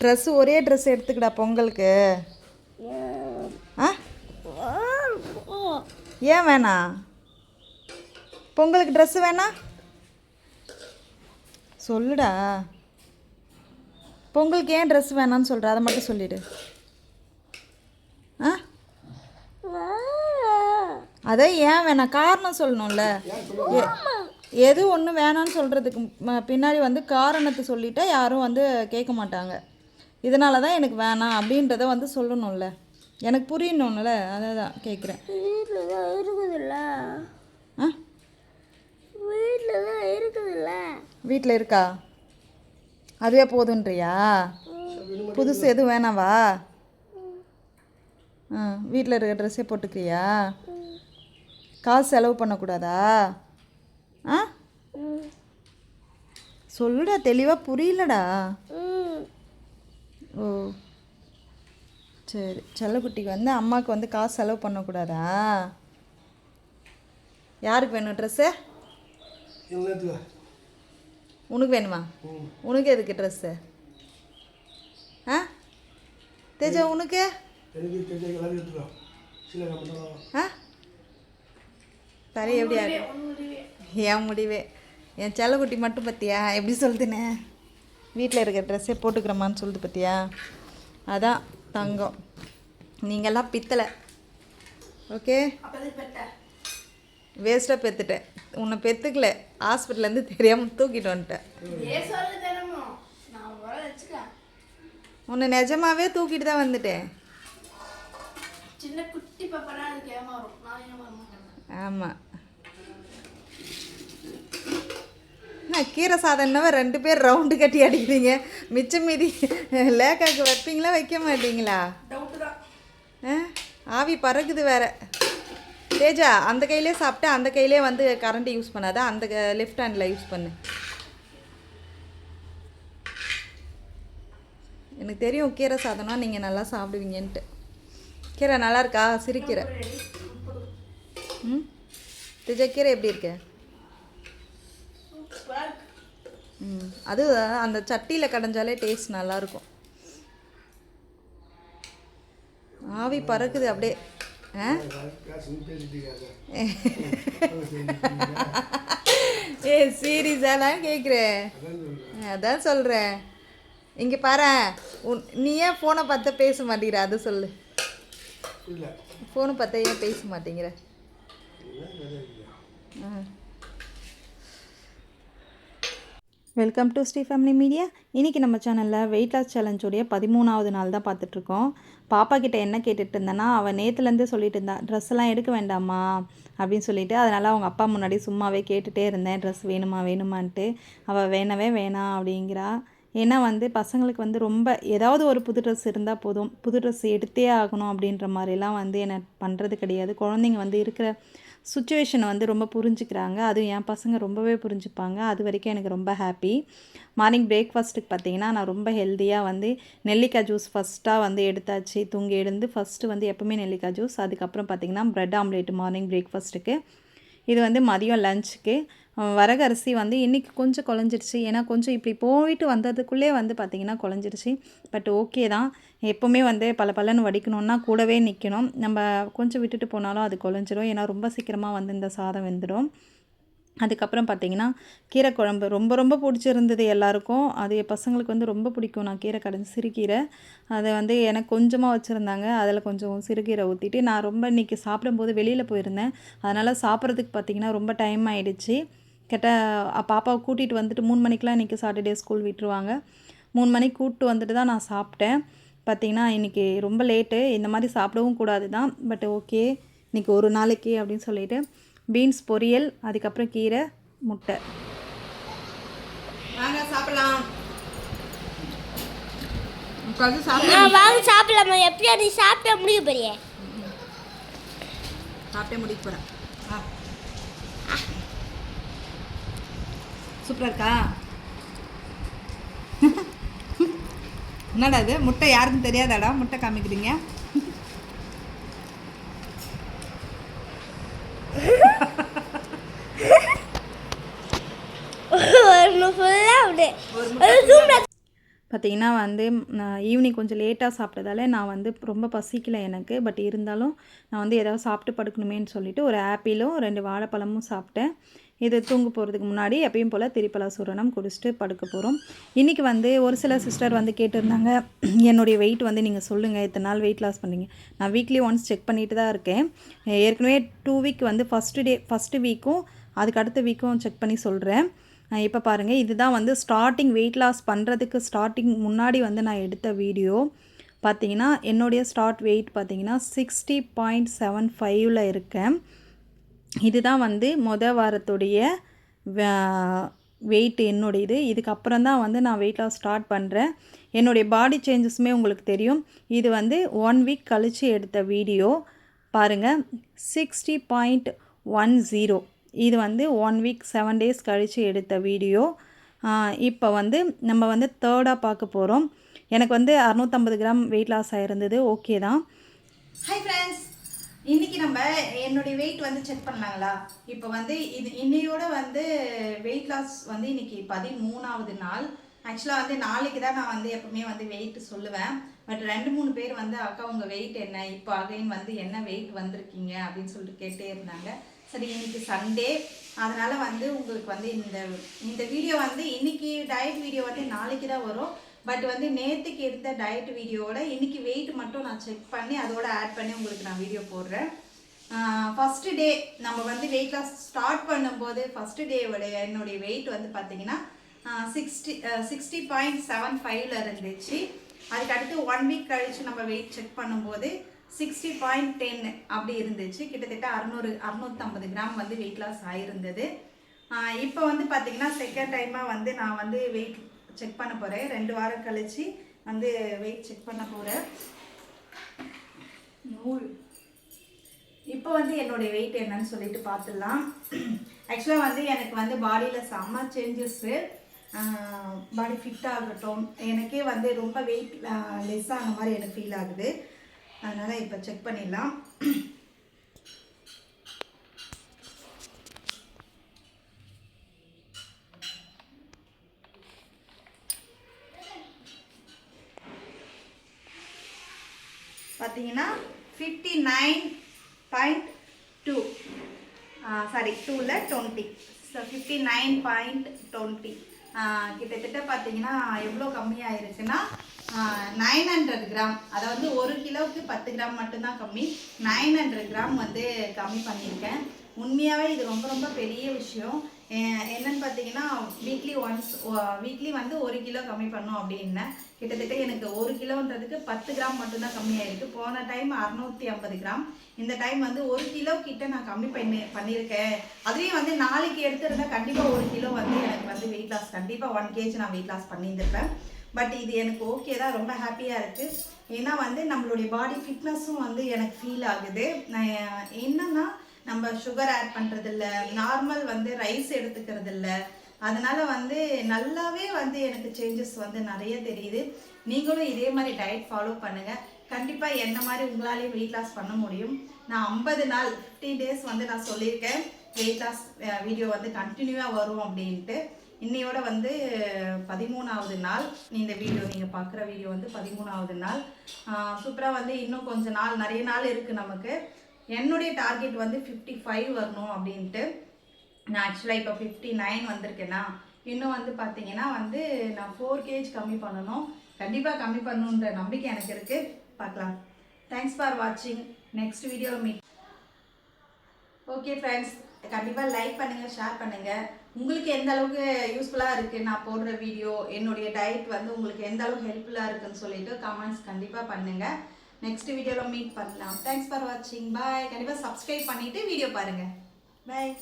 Dress ஒரே dress எடுத்துக்கடா பொங்கலுக்கு. ஆ? ஏன் வேணாம் பொங்கலுக்கு ட்ரெஸ்ஸு வேணாம் சொல்லுடா. பொங்கலுக்கு ஏன் ட்ரெஸ் வேணாம்னு சொல்கிற அதை மட்டும் சொல்லிடு. ஆ? அதான் ஏன் வேணாம் காரணம் சொல்லணும்ல. எது ஒன்று வேணாம்னு சொல்கிறதுக்கு பின்னாடி வந்து காரணத்தை சொல்லிட்டா யாரும் வந்து கேட்க மாட்டாங்க. இதனால தான் எனக்கு வேணாம் அப்படின்றத வந்து சொல்லணும்ல. எனக்கு புரியணும்ல அதை தான் கேட்குறேன் வீட்டில் தான் இருக்குதுல்ல. ஆ? வீட்டில் தான் இருக்குதுல்ல. வீட்டில் இருக்கா? அதுவே போதுன்றியா? புதுசு எதுவும் வேணாவா? ஆ வீட்டில் இருக்க ட்ரெஸ்ஸே போட்டுக்கிறியா? காசு செலவு பண்ணக்கூடாதா? ஆ? சொல்லுடா தெளிவாக புரியலடா. ஓ. சரி. செல்லக்குட்டிக்கு வந்து அம்மாவுக்கு வந்து காசு செலவு பண்ணக்கூடாதா? யாருக்கு வேணும் ட்ரெஸ்ஸு உனக்கு வேணுமா? உனக்கு எதுக்கு ட்ரெஸ்ஸு ஆ? தேஜா உனக்கு? ஆ? தரை எப்படியா என் முடிவே. என் செல்லக்குட்டி மட்டும் பார்த்தியா? எப்படி சொல்லுதுனே வீட்டில் இருக்கிற ட்ரெஸ்ஸே போட்டுக்கிறமான்னு சொல்லுது பார்த்தியா அதான் தங்கம். நீங்கள்லாம் பித்தலை ஓகே? வேஸ்ட்டாக பெற்றுட்டேன் உன்னை பெற்றுக்கல ஹாஸ்பிட்டல்லேருந்து தெரியாமல் தூக்கிட்டு வந்துட்டேன். உன்னை நிஜமாவே தூக்கிட்டு தான் வந்துட்டேன். சின்ன குட்டி பாப்பா அதுக்கு ஏமாறும் நான் ஏமாற மாட்டேன் ஆமாம் என்ன கீரை சாதம்னாவே ரெண்டு பேர் ரவுண்டு கட்டி அடிக்கிறீங்க. மிச்சம் மீதி லேக்காக்கு வைப்பீங்களா வைக்க மாட்டீங்களா? ஆவி பறக்குது வேற. தேஜா அந்த கையிலே சாப்பிட்டு அந்த கையிலே வந்து கரண்ட் யூஸ் பண்ணாத அந்த லெஃப்ட் ஹேண்டில் யூஸ் பண்ணு. எனக்கு தெரியும் கீரை சாதம்னா நீங்கள் நல்லா சாப்பிடுவீங்கன்ட்டு. கீரை நல்லா இருக்கா? சிறுக்கீரை ம்? தேஜா கீரை எப்படி இருக்கு ம் அது அந்த சட்டியில் கடைஞ்சாலே டேஸ்ட் நல்லாயிருக்கும் ஆவி பறக்குது அப்படியே. ஆ? ஏ சீரியஸாக நான் கேட்குறேன் அதான் சொல்கிறேன் இங்கே பாரு உன் நீ ஏன் ஃபோனை பார்த்து பேச மாட்டேங்கிற? அதை சொல்லு. ஃபோனை பார்த்தா ஏன் பேச மாட்டேங்கிற? Welcome to Sri family media இன்றைக்கி நம்ம சேனலில் வெயிட் லாஸ் சேலஞ்சோடைய பதிமூணாவது நாள் தான் பார்த்துட்ருக்கோம் பாப்பா கிட்டே என்ன கேட்டுட்டு இருந்தேன்னா அவள் நேற்றுலேருந்தே சொல்லிட்டு இருந்தா ட்ரெஸ் எல்லாம் எடுக்க வேண்டாமா அப்படின்னு சொல்லிட்டு அதனால் அவங்க அப்பா முன்னாடி சும்மாவே கேட்டுகிட்டே இருந்தேன். ட்ரெஸ் வேணுமா வேணுமான்ட்டு. அவள் வேணவே வேணாம் அப்படிங்கிறா. ஏன்னா வந்து பசங்களுக்கு வந்து ரொம்ப ஏதாவது ஒரு புது ட்ரெஸ் இருந்தால் போதும். புது ட்ரெஸ் எடுத்தே ஆகணும் அப்படின்ற மாதிரிலாம் வந்து என்ன பண்ணுறது கிடையாது. குழந்தைங்க வந்து இருக்கிற சுச்சுவேஷனை வந்து ரொம்ப புரிஞ்சுக்கிறாங்க. அதுவும் என் பசங்க ரொம்பவே புரிஞ்சுப்பாங்க. அது வரைக்கும் எனக்கு ரொம்ப ஹாப்பி. மார்னிங் பிரேக்ஃபாஸ்ட்டுக்கு பார்த்தீங்கன்னா நான் ரொம்ப ஹெல்த்தியாக வந்து நெல்லிக்காய் ஜூஸ் ஃபஸ்ட்டாக வந்து எடுத்தாச்சு. தூங்கி எழுந்து ஃபஸ்ட்டு வந்து எப்போவுமே நெல்லிக்காய் ஜூஸ். அதுக்கப்புறம் பார்த்தீங்கன்னா ப்ரெட் ஆம்லேட் மார்னிங் பிரேக்ஃபாஸ்ட்டுக்கு இது வந்து மதியம் லஞ்சுக்கு வரகரிசி வந்து இன்றைக்கி கொஞ்சம் குழஞ்சிருச்சு. ஏன்னா கொஞ்சம் இப்படி போயிட்டு வந்ததுக்குள்ளே வந்து பார்த்திங்கன்னா குழஞ்சிருச்சு. பட் ஓகே தான். எப்போவுமே வந்து பல பலன்னு வடிக்கணுன்னா கூடவே நிற்கணும் நம்ம கொஞ்சம் விட்டுட்டு போனாலும் அது குழஞ்சிரும். ஏன்னா ரொம்ப சீக்கிரமாக வந்து இந்த சாதம் வெந்துடும். அதுக்கப்புறம் பார்த்தீங்கன்னா கீரை குழம்பு ரொம்ப ரொம்ப பிடிச்சிருந்தது எல்லாருக்கும். அது என் பசங்களுக்கு வந்து ரொம்ப பிடிக்கும். நான் கீரை கடைஞ்சி சிறுகீரை. அதை வந்து எனக்கு கொஞ்சமாக வச்சுருந்தாங்க. அதில் கொஞ்சம் சிறுகீரை ஊற்றிட்டு நான் ரொம்ப இன்றைக்கி சாப்பிடும்போது வெளியில் போயிருந்தேன். அதனால் சாப்பிட்றதுக்கு பார்த்தீங்கன்னா ரொம்ப டைம் ஆகிடுச்சி கிட்ட பாப்பாவை கூட்டிகிட்டு வந்துட்டு மூணு மணிக்கெலாம் இன்றைக்கி சாட்டர்டே ஸ்கூல் விட்டுருவாங்க. மூணு மணிக்கு கூப்பிட்டு வந்துட்டு தான் நான் சாப்பிட்டேன். பார்த்தீங்கன்னா இன்றைக்கி ரொம்ப லேட்டு இந்த மாதிரி சாப்பிடவும் கூடாது தான். பட் ஓகே இன்றைக்கி ஒரு நாளைக்கு அப்படின்னு சொல்லிட்டு பீன்ஸ் பொரியல் அதுக்கப்புறம் கீரை முட்டை. வாங்க சாப்பிடலாம். உட்காந்து சாப்பிட. நான் வாங்க சாப்பிடலாமா? எப்படியா நீ சாப்பிட்டா முடிக்க போகிறேன் சூப்பராக இருக்கா? என்னடா இது? முட்டை யாருக்கும் தெரியாதாடா? முட்டை காமிக்கிறீங்க? பார்த்தீங்கன்னா வந்து நான் ஈவினிங் கொஞ்சம் லேட்டாக சாப்பிட்டதால நான் வந்து ரொம்ப பசிக்கல எனக்கு. பட் இருந்தாலும் நான் வந்து ஏதாவது சாப்பிட்டு படுக்கணுமேன்னு சொல்லிட்டு ஒரு ஆப்பிளும் ரெண்டு வாழைப்பழமும் சாப்பிட்டேன். இது தூங்க போகிறதுக்கு முன்னாடி எப்பயும் போல் திரிப்பலா சூரணம் குடிச்சிட்டு படுக்க போகிறோம் இன்றைக்கி வந்து ஒரு சில சிஸ்டர் வந்து கேட்டிருந்தாங்க என்னுடைய வெயிட் வந்து நீங்கள் சொல்லுங்கள் இத்தனை நாள் வெயிட் லாஸ் பண்ணுறீங்க நான் வீக்லி ஒன்ஸ் செக் பண்ணிட்டு தான் இருக்கேன். ஏற்கனவே டூ வீக் வந்து ஃபஸ்ட்டு டே ஃபஸ்ட்டு வீக்கும் அதுக்கு அடுத்த வீக்கும் செக் பண்ணி சொல்கிறேன் இப்போ பாருங்கள் இதுதான் வந்து ஸ்டார்டிங் வெயிட் லாஸ் பண்ணுறதுக்கு ஸ்டார்டிங் முன்னாடி வந்து நான் எடுத்த வீடியோ பார்த்தீங்கன்னா என்னுடைய ஸ்டார்ட் வெயிட் பார்த்தீங்கன்னா சிக்ஸ்டி பாயிண்ட் செவன் ஃபைவ்ல இருக்கேன். இதுதான் வந்து மொத வாரத்துடைய வெயிட் என்னுடையது. இதுக்கப்புறம் தான் வந்து நான் வெயிட் லாஸ் ஸ்டார்ட் பண்ணுறேன் என்னுடைய பாடி சேஞ்சஸுமே உங்களுக்கு தெரியும். இது வந்து ஒன் வீக் கழித்து எடுத்த வீடியோ பாருங்கள் சிக்ஸ்டி பாயிண்ட் ஒன் ஜீரோ இது வந்து ஒன் வீக் செவன் டேஸ் கழித்து எடுத்த வீடியோ இப்போ வந்து நம்ம வந்து தேர்டாக பார்க்க போகிறோம் எனக்கு வந்து அறநூற்றம்பது கிராம் வெயிட் லாஸ் ஆகிருந்தது ஓகே தான். ஹை ஃப்ரெண்ட்ஸ் இன்னைக்கு நம்ம என்னுடைய வெயிட் வந்து செக் பண்ணலாங்களா? இப்போ வந்து இது இன்னையோட வந்து வெயிட் லாஸ் வந்து இன்னைக்கு பதிமூணாவது நாள். ஆக்சுவலாக வந்து நாளைக்கு தான் நான் வந்து எப்பவுமே வந்து வெயிட் சொல்லுவேன். பட் ரெண்டு மூணு பேர் வந்து அக்கா உங்கள் வெயிட் என்ன? இப்போ அகைன் வந்து என்ன வெயிட் வந்திருக்கீங்க? அப்படின்னு சொல்லிட்டு கேட்டே இருந்தாங்க. சரி இன்னைக்கு சண்டே அதனால வந்து உங்களுக்கு வந்து இந்த இந்த வீடியோ வந்து இன்னைக்கு டயட் வீடியோ வந்து நாளைக்கு தான் வரும். பட் வந்து நேற்றுக்கு எடுத்த டயட் வீடியோவோட இன்றைக்கி வெயிட் மட்டும் நான் செக் பண்ணி அதோட ஆட் பண்ணி உங்களுக்கு நான் வீடியோ போடுறேன். ஃபஸ்ட்டு டே நம்ம வந்து வெயிட் லாஸ் ஸ்டார்ட் பண்ணும்போது ஃபஸ்ட்டு டேவோடைய என்னுடைய வெயிட் வந்து பார்த்தீங்கன்னா சிக்ஸ்டி சிக்ஸ்டி பாயிண்ட் செவன் ஃபைவ்ல இருந்துச்சு. அதுக்கு அடுத்து ஒன் வீக் கழித்து நம்ம வெயிட் செக் பண்ணும்போது சிக்ஸ்டி பாயிண்ட் டென் அப்படி இருந்துச்சு. கிட்டத்தட்ட அறநூறு அறநூற்றம்பது கிராம் வந்து வெயிட் லாஸ் ஆகிருந்தது இப்போ வந்து பார்த்திங்கன்னா செகண்ட் டைமாக வந்து நான் வந்து வெயிட் செக் பண்ண போகிறேன் ரெண்டு வாரம் கழிச்சு வந்து வெயிட் செக் பண்ண போகிறேன் நூல் இப்போ வந்து என்னுடைய வெயிட் என்னன்னு சொல்லிட்டு பார்த்துடலாம். ஆக்சுவலாக வந்து எனக்கு வந்து பாடியில் செம்ம சேஞ்சஸ்ஸு பாடி ஃபிட் ஆகட்டும். எனக்கே வந்து ரொம்ப வெயிட் லெஸ் ஆன மாதிரி எனக்கு ஃபீல் ஆகுது. அதனால் இப்போ செக் பண்ணிடலாம். பார்த்தீங்கன்னா fifty nine point two sorry டூவில் twenty so fifty nine point twenty கிட்டத்தட்ட பார்த்தீங்கன்னா எவ்வளோ கம்மியாயிருச்சுன்னா நைன் ஹண்ட்ரட் கிராம் அதாவது ஒரு கிலோவுக்கு பத்து கிராம் மட்டும்தான் கம்மி. நைன் ஹண்ட்ரட் கிராம் வந்து கம்மி பண்ணியிருக்கேன். உண்மையாகவே இது ரொம்ப ரொம்ப பெரிய விஷயம். என்னன்னு பார்த்தீங்கன்னா வீக்லி ஒன்ஸ் வீக்லி வந்து ஒரு கிலோ கம்மி பண்ணும் அப்படின்னேன் கிட்டத்தட்ட எனக்கு ஒரு கிலோன்றதுக்கு பத்து கிராம் மட்டும்தான் கம்மியாயிருக்கு போன டைம் அறநூற்றி ஐம்பது கிராம். இந்த டைம் வந்து ஒரு கிலோ கிட்ட நான் கம்மி பண்ணி பண்ணியிருக்கேன். அதுலேயும் வந்து நாளைக்கு எடுத்திருந்தா கண்டிப்பாக ஒரு கிலோ வந்து எனக்கு வந்து வெயிட் லாஸ் கண்டிப்பாக ஒன் கேஜி நான் வெயிட் லாஸ் பண்ணியிருந்திருப்பேன். பட் இது எனக்கு ஓகே தான். ரொம்ப ஹாப்பியாக இருக்குது ஏன்னா வந்து நம்மளுடைய பாடி ஃபிட்னஸும் வந்து எனக்கு ஃபீல் ஆகுது. நான் என்னன்னா நம்ம சுகர் ஆட் பண்ணுறதில்ல நார்மல் வந்து ரைஸ் எடுத்துக்கிறது அதனால் வந்து நல்லாவே வந்து எனக்கு சேஞ்சஸ் வந்து நிறைய தெரியுது. நீங்களும் இதே மாதிரி டயட் ஃபாலோ பண்ணுங்கள் கண்டிப்பாக என்ன மாதிரி உங்களாலேயும் வெயிட் லாஸ் பண்ண முடியும். நான் ஐம்பது நாள் 15 டேஸ் வந்து நான் சொல்லியிருக்கேன். வெயிட் லாஸ் வீடியோ வந்து கண்டினியூவாக வரும் அப்படின்ட்டு. இன்னையோட வந்து பதிமூணாவது நாள். இந்த வீடியோ நீங்கள் பார்க்குற வீடியோ வந்து பதிமூணாவது நாள். சூப்பராக வந்து இன்னும் கொஞ்சம் நாள் நிறைய நாள் இருக்குது நமக்கு. என்னுடைய டார்கெட் வந்து ஃபிஃப்டி ஃபைவ் வரணும் அப்படின்ட்டு. நான் ஆக்சுவலாக இப்போ ஃபிஃப்டி நைன் வந்திருக்கேன்னா இன்னும் வந்து பார்த்தீங்கன்னா வந்து நான் ஃபோர் கேஜ் கம்மி பண்ணணும். கண்டிப்பாக கம்மி பண்ணணுன்ற நம்பிக்கை எனக்கு இருக்குது பார்க்கலாம். தேங்க்ஸ் ஃபார் வாட்சிங் next video meet okay friends கண்டிப்பாக லைக் பண்ணுங்கள் ஷேர் பண்ணுங்கள் உங்களுக்கு எந்த அளவுக்கு யூஸ்ஃபுல்லாக இருக்குது நான் போடுற வீடியோ என்னுடைய டயட் வந்து உங்களுக்கு எந்த அளவுக்கு ஹெல்ப்ஃபுல்லாக இருக்குன்னு சொல்லிட்டு கமெண்ட்ஸ் கண்டிப்பாக பண்ணுங்கள் நெக்ஸ்ட் வீடியோவில் மீட் பண்ணலாம். தேங்க்ஸ் ஃபார் வாட்சிங் பாய் கண்டிப்பாக சப்ஸ்கிரைப் பண்ணிவிட்டு வீடியோ பாருங்கள் பாய்